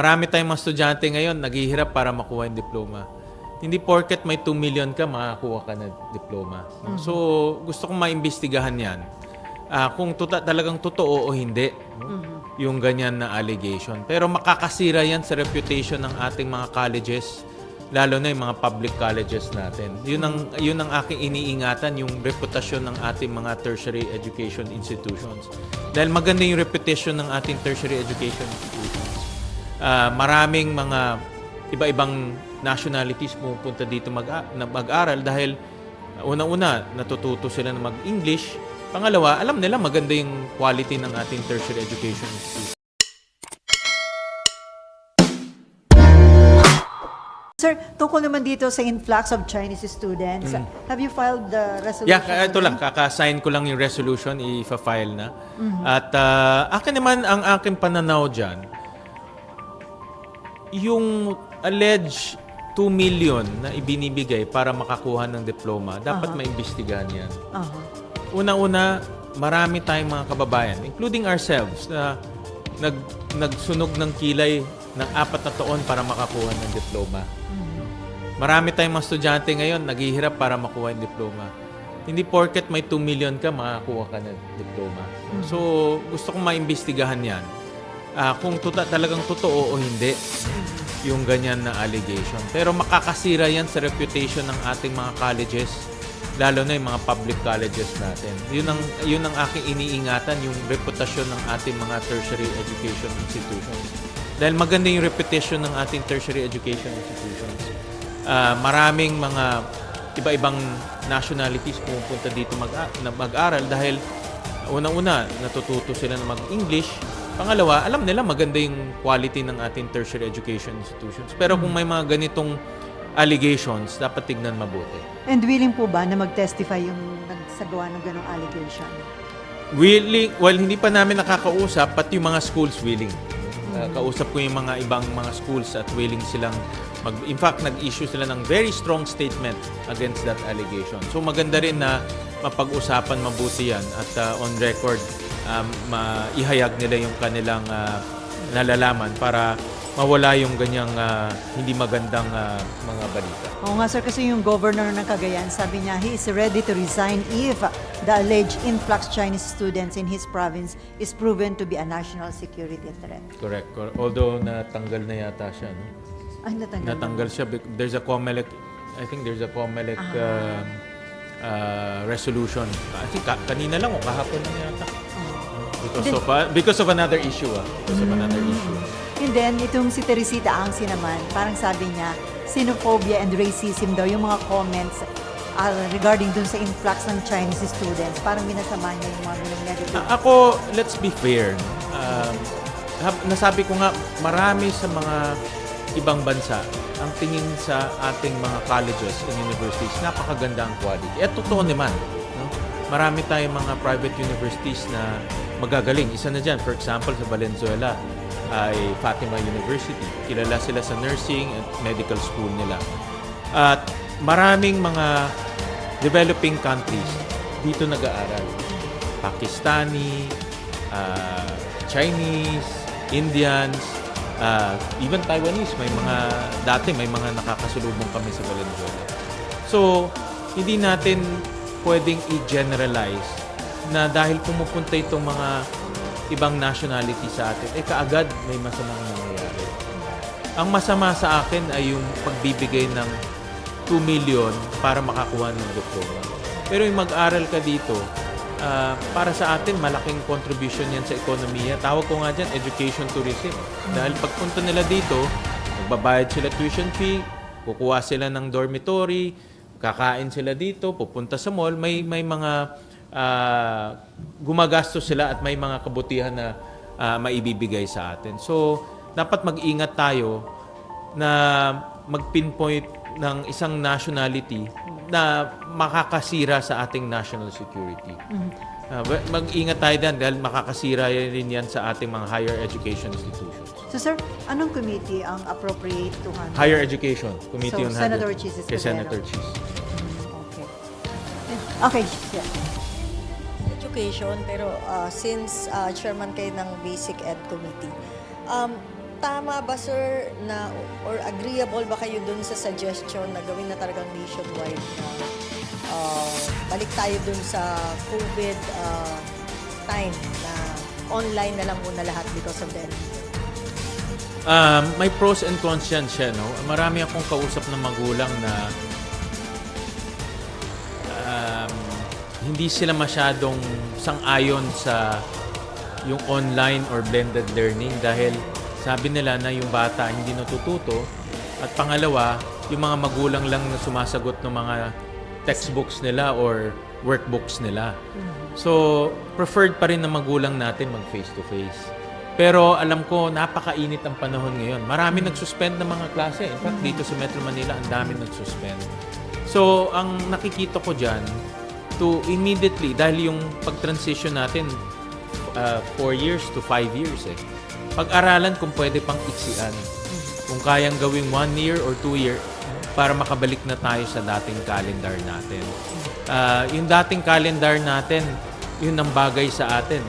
Marami tayong mga estudyante ngayon naghihirap para makuha yung diploma. Hindi porket may 2 million ka, makakuha ka na diploma. no? So, gusto kong maimbestigahan yan. Ah, kung tuta, talagang totoo o hindi, no? yung ganyan na allegation. Pero makakasira yan sa reputation ng ating mga colleges, lalo na yung mga public colleges natin. Yun ang, yun ang aking iniingatan, yung reputasyon ng ating mga tertiary education institutions. Dahil maganda yung reputation ng ating tertiary education institutions. Ah, maraming mga iba-ibang nationalities pumupunta dito mag mag-aral dahil uh, unang-una natututo sila na mag-English. Pangalawa, alam nila maganda yung quality ng ating tertiary education institution. Sir, tungkol naman dito sa influx of Chinese students, have you filed the resolution? Mm. Yeah, ito lang, kaka-sign ko lang yung resolution, i-file na. At ah, akin naman, ang aking pananaw dyan, yung alleged 2 million na ibinibigay para makakuha ng diploma, dapat maimbestigahan yan. Aha. Unang-una, marami tayong mga kababayan, including ourselves, na nag, nagsunog ng kilay ng apat na taon para makakuha ng diploma. Marami tayong mga estudyante ngayon naghihirap para makuha yung diploma. Hindi porket may 2 million ka, makakuha ka ng diploma. So, gusto kong maimbestigahan yan. Ah, kung tuta, talagang totoo o hindi yung ganyan na allegation. Pero makakasira yan sa reputation ng ating mga colleges, lalo na yung mga public colleges natin. Yun ang, yun ang aking iniingatan, yung reputasyon ng ating mga tertiary education institutions. Dahil maganda yung reputation ng ating tertiary education institutions. Ah, maraming mga iba-ibang nationalities pumupunta dito mag mag-aral dahil unang-una natututo sila na mag-English. Pangalawa, alam nila maganda yung quality ng ating tertiary education institutions. Pero kung may mga ganitong allegations, dapat tignan mabuti. And willing po ba na mag-testify yung nagsagawa ng ganong allegation? Willing, well, hindi pa namin nakakausap, pati yung mga schools willing. Uh, kausap ko yung mga ibang mga schools at willing silang mag in fact nag-issue sila ng very strong statement against that allegation. So maganda rin na mapag-usapan mabuti yan at uh, on record um, maihayag nila yung kanilang uh, nalalaman para mawala yung ganyang uh, hindi magandang uh, mga balita. Oo nga sir, kasi yung governor ng Cagayan, sabi niya he is ready to resign if the alleged influx Chinese students in his province is proven to be a national security threat. Correct. correct. Although natanggal na yata siya, no? Ay, natanggal. natanggal siya. There's a COMELEC, I think there's a COMELEC uh, uh, resolution. I think ka- kanina lang o kahapon lang yata. Because of, uh, because of another issue. Ah. Because of another issue. And then, itong si Teresita Angsi naman, parang sabi niya, xenophobia and racism daw yung mga comments uh, regarding dun sa influx ng Chinese students. Parang minasama niya yung mga ganung negative. A- ako, let's be fair. Um, hab- nasabi ko nga, marami sa mga ibang bansa, ang tingin sa ating mga colleges and universities, napakaganda ang quality. At totoo naman. No? Marami tayong mga private universities na magagaling. Isa na dyan, for example, sa Valenzuela ay Fatima University. Kilala sila sa nursing at medical school nila. At maraming mga developing countries dito nag-aaral. Pakistani, ah, Chinese, Indians, ah, even Taiwanese. May mga, dati may mga nakakasulubong kami sa Valenzuela. So, hindi natin pwedeng i-generalize na dahil pumupunta itong mga ibang nationality sa atin, eh kaagad may masamang nangyayari. Ang masama sa akin ay yung pagbibigay ng 2 million para makakuha ng diploma. Pero yung mag-aral ka dito, ah, para sa atin, malaking contribution yan sa ekonomiya. Tawag ko nga dyan, education tourism. Dahil pagpunta nila dito, magbabayad sila tuition fee, kukuha sila ng dormitory, kakain sila dito, pupunta sa mall, may, may mga ah, gumagastos sila at may mga kabutihan na ah, maibibigay sa atin. So, dapat mag-ingat tayo na mag-pinpoint ng isang nationality na makakasira sa ating national security. Ba- mag-ingat tayo din dahil makakasira rin yan sa ating mga higher education institutions. So sir, anong committee ang appropriate to handle? Higher Education Committee So, on Senator is Kay Senator of- Chis. Okay. Okay, yeah. Education pero uh, since uh, chairman kayo ng Basic Ed Committee, um, tama ba sir na or agreeable ba kayo dun sa suggestion na gawin na talagang nationwide na uh, balik tayo dun sa COVID uh, time na online na lang muna lahat because of the Um, may pros and cons yan siya, no? Marami akong kausap na magulang na hindi sila masyadong sang-ayon sa yung online or blended learning dahil sabi nila na yung bata hindi natututo at pangalawa, yung mga magulang lang na sumasagot ng mga textbooks nila or workbooks nila. So, preferred pa rin ng magulang natin mag face-to-face. Pero alam ko, napakainit ang panahon ngayon. Marami nagsuspend ng mga klase. In fact, dito sa Metro Manila, ang dami nagsuspend. So, ang nakikita ko dyan, to immediately, dahil yung pag-transition natin, 4 years to 5 years eh. Pag-aralan kung pwede pang iksian. Kung kayang gawing 1 year or 2 year para makabalik na tayo sa dating calendar natin. Ah, yung dating calendar natin, yun ang bagay sa atin.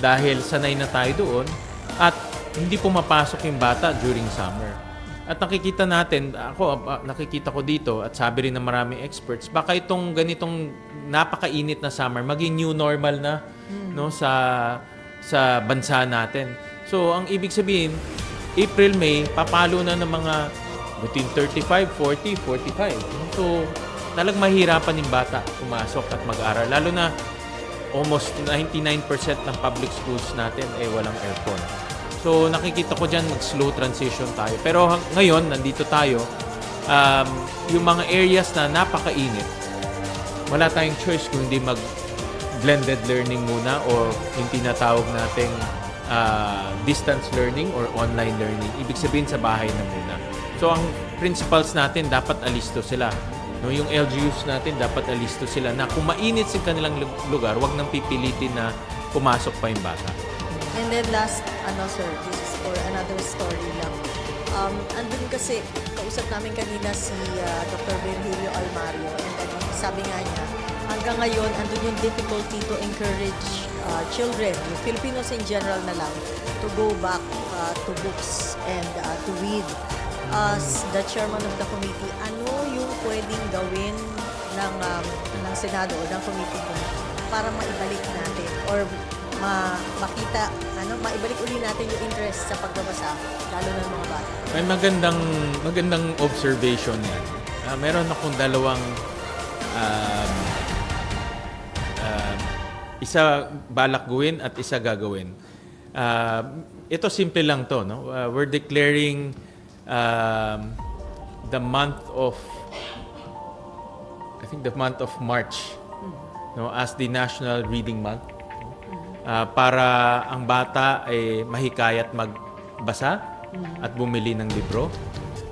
Dahil sanay na tayo doon at hindi pumapasok yung bata during summer. At nakikita natin, ako ah, nakikita ko dito at sabi rin ng maraming experts, baka itong ganitong napakainit na summer maging new normal na no sa sa bansa natin. So ang ibig sabihin, April, May, papalo na ng mga between 35, 40, 45. So talagang mahirapan yung bata pumasok at mag-aral. Lalo na almost 99% ng public schools natin ay walang aircon. So nakikita ko dyan mag-slow transition tayo. Pero ngayon, nandito tayo, um, yung mga areas na napakainit, wala tayong choice kung hindi mag blended learning muna o yung tinatawag nating ah, distance learning or online learning. Ibig sabihin sa bahay na muna. So ang principals natin dapat alisto sila. No, yung LGUs natin dapat alisto sila na kung mainit sa kanilang lu- lugar, wag nang pipilitin na pumasok pa yung bata. And then last, ano sir, this is for another story lang. Um, andun kasi, kausap namin kanina si uh, Dr. Virgilio Almario and then sabi nga niya, hanggang ngayon, andun yung difficulty to encourage uh, children, Filipinos in general na lang, to go back uh, to books and uh, to read. As the chairman of the committee, ano yung pwedeng gawin ng, um, ng Senado o ng committee mo para maibalik natin or ma makita ano maibalik uli natin yung interest sa pagbabasa lalo ng mga bata. May magandang magandang observation yan. Ah, meron akong dalawang um, um, isa balak gawin at isa gagawin. Ah, ito simple lang to, no? Ah, we're declaring um, the month of I think the month of March no as the National Reading Month. Ah, para ang bata ay mahikayat magbasa at bumili ng libro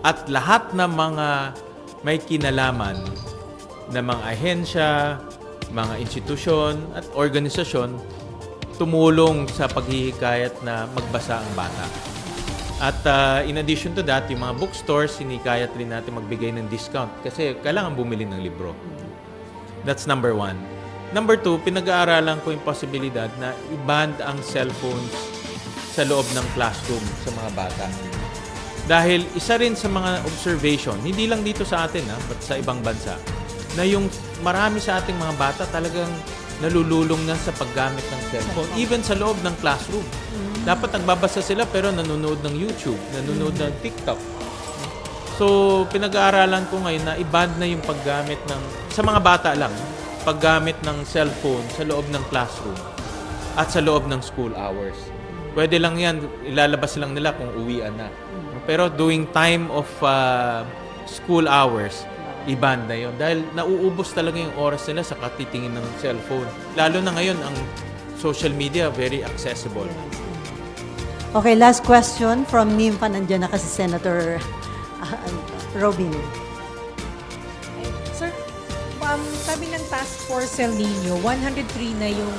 at lahat ng mga may kinalaman na mga ahensya, mga institusyon at organisasyon tumulong sa paghihikayat na magbasa ang bata. At ah, in addition to that, yung mga bookstores, sinikayat rin natin magbigay ng discount kasi kailangan bumili ng libro. That's number one. Number two, pinag-aaralan ko yung posibilidad na i-ban ang cellphones sa loob ng classroom sa mga bata. Dahil isa rin sa mga observation, hindi lang dito sa atin ha, but sa ibang bansa, na yung marami sa ating mga bata talagang nalululong na sa paggamit ng cellphone, even sa loob ng classroom. Dapat nagbabasa sila pero nanonood ng YouTube, nanonood ng TikTok. So, pinag-aaralan ko ngayon na i-ban na yung paggamit ng, sa mga bata lang, paggamit ng cellphone sa loob ng classroom at sa loob ng school hours. Pwede lang yan, ilalabas lang nila kung uwian na. Pero during time of uh, school hours, i-ban na yun. Dahil nauubos talaga yung oras nila sa katitingin ng cellphone. Lalo na ngayon, ang social media very accessible. Okay, last question from NIMPA. Nandiyan na kasi Senator uh, Robin. Um, sabi ng Task Force El Nino, 103 na yung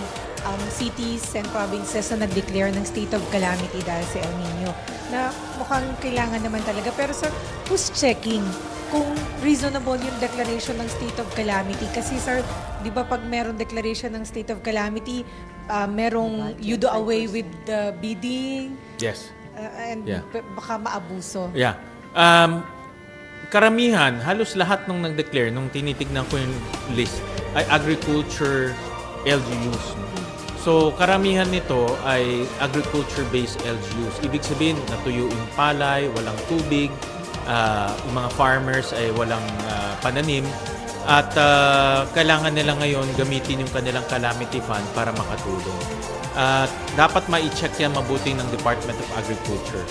um, cities and provinces na nag-declare ng state of calamity dahil sa El Nino. Na mukhang kailangan naman talaga. Pero sir, who's checking kung reasonable yung declaration ng state of calamity? Kasi sir, di ba pag meron declaration ng state of calamity, uh, merong you do away with the bidding, Yes. Uh, and Yeah. baka maabuso. Yeah. Um, karamihan, halos lahat nung nag-declare, nung tinitignan ko yung list, ay agriculture LGUs. So, karamihan nito ay agriculture-based LGUs. Ibig sabihin, natuyo yung palay, walang tubig, ah, yung mga farmers ay walang ah, pananim, at ah, kailangan nila ngayon gamitin yung kanilang calamity fund para makatulong. At dapat ma-check yan mabuti ng Department of Agriculture.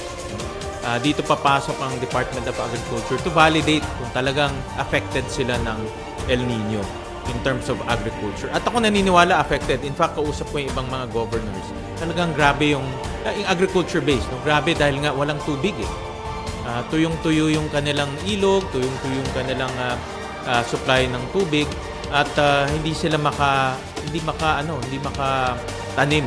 Ah, dito papasok ang Department of Agriculture to validate kung talagang affected sila ng El Nino in terms of agriculture. At ako naniniwala affected. In fact, kausap ko yung ibang mga governors. Talagang grabe yung, ah, yung agriculture base. No? Grabe dahil nga walang tubig eh. Ah, tuyong-tuyo yung kanilang ilog, tuyong-tuyo yung kanilang ah, ah, supply ng tubig at ah, hindi sila maka hindi maka ano, hindi maka tanim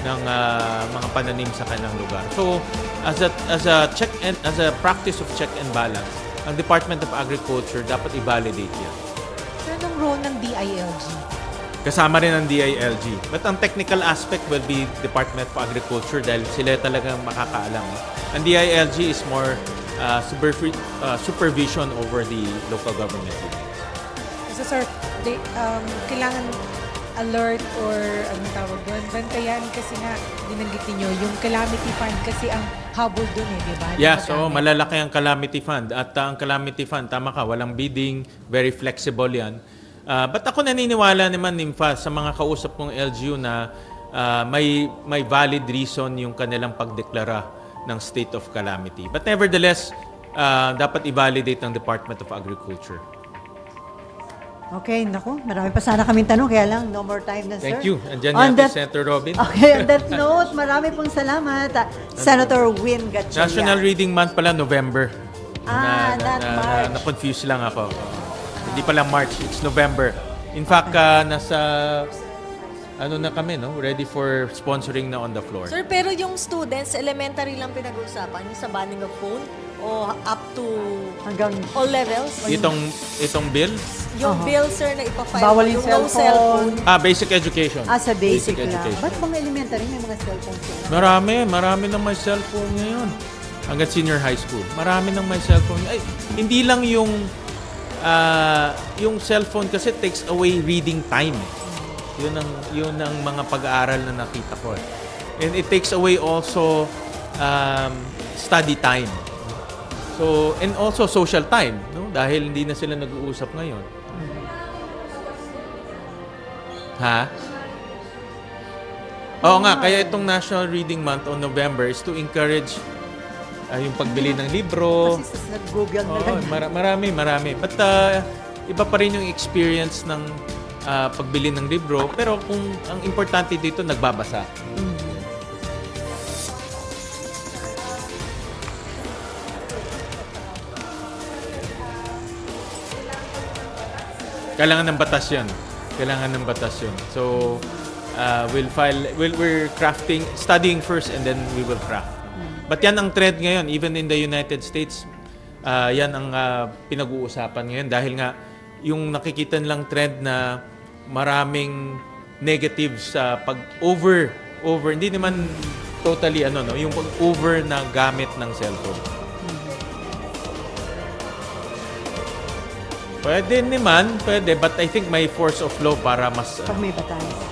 ng ah, mga pananim sa kanilang lugar. So, as a as a check and as a practice of check and balance, ang Department of Agriculture dapat i-validate 'yan. So, anong role ng DILG? Kasama rin ang DILG. But ang technical aspect will be Department of Agriculture dahil sila talagang makakaalam. Ang DILG is more uh, supervi- uh, supervision over the local government units. So, sir, they, um, kailangan alert or anong tawag doon? Bantayan kasi nga, binanggit ninyo, yung calamity fund kasi ang habol doon eh, di ba? Yeah, so magamit. malalaki ang calamity fund. At uh, ang calamity fund, tama ka, walang bidding, very flexible yan. Uh, but ako naniniwala naman, Nimfa, sa mga kausap kong LGU na uh, may, may valid reason yung kanilang pagdeklara ng state of calamity. But nevertheless, uh, dapat i-validate ng Department of Agriculture. Okay, naku, marami pa sana kaming tanong, kaya lang, no more time na, sir. Thank you. Andiyan On yan that- Senator Robin. Okay, on that note, marami pong salamat. ah, Senator Win Gatchalian. National Reading Month pala, November. Ah, not March. Na-confuse lang ako. Hindi pala March, it's November. In fact, ah, nasa ano na kami, no? Ready for sponsoring na on the floor. Sir, pero yung students, elementary lang pinag-uusapan, yung sa banning of phone o up to Hanggang all levels? Itong itong bill, Yung Aha. bill, sir, na ipafile Bawal yung no cellphone. ah, basic education. ah, sa basic, lang. education. Ba't mga elementary may mga cellphone sila? Marami, marami nang may cellphone ngayon. Hanggang senior high school. Marami nang may cellphone. Ay, hindi lang yung ah, yung cellphone kasi takes away reading time. Yun ang yun ang mga pag-aaral na nakita ko. eh. And it takes away also um, study time. So, and also social time, no? Dahil hindi na sila nag-uusap ngayon. Ha? Oo nga, kaya itong National Reading Month on November is to encourage ah, yung pagbili ng libro. Kasi sa Google na Oo, lang. mara- marami, marami. But uh, iba pa rin yung experience ng uh, pagbili ng libro. Pero kung ang importante dito, nagbabasa. Kailangan ng batas yun. Kailangan ng batas yun. So, uh, we'll file, we'll, we're crafting, studying first and then we will craft. But yan ang trend ngayon, even in the United States, uh, yan ang uh, pinag-uusapan ngayon dahil nga yung nakikita nilang trend na maraming negatives sa pag over over hindi naman totally ano no yung pag over na gamit ng cellphone. Pwede naman, pwede, but I think may force of law para mas Pag may batas.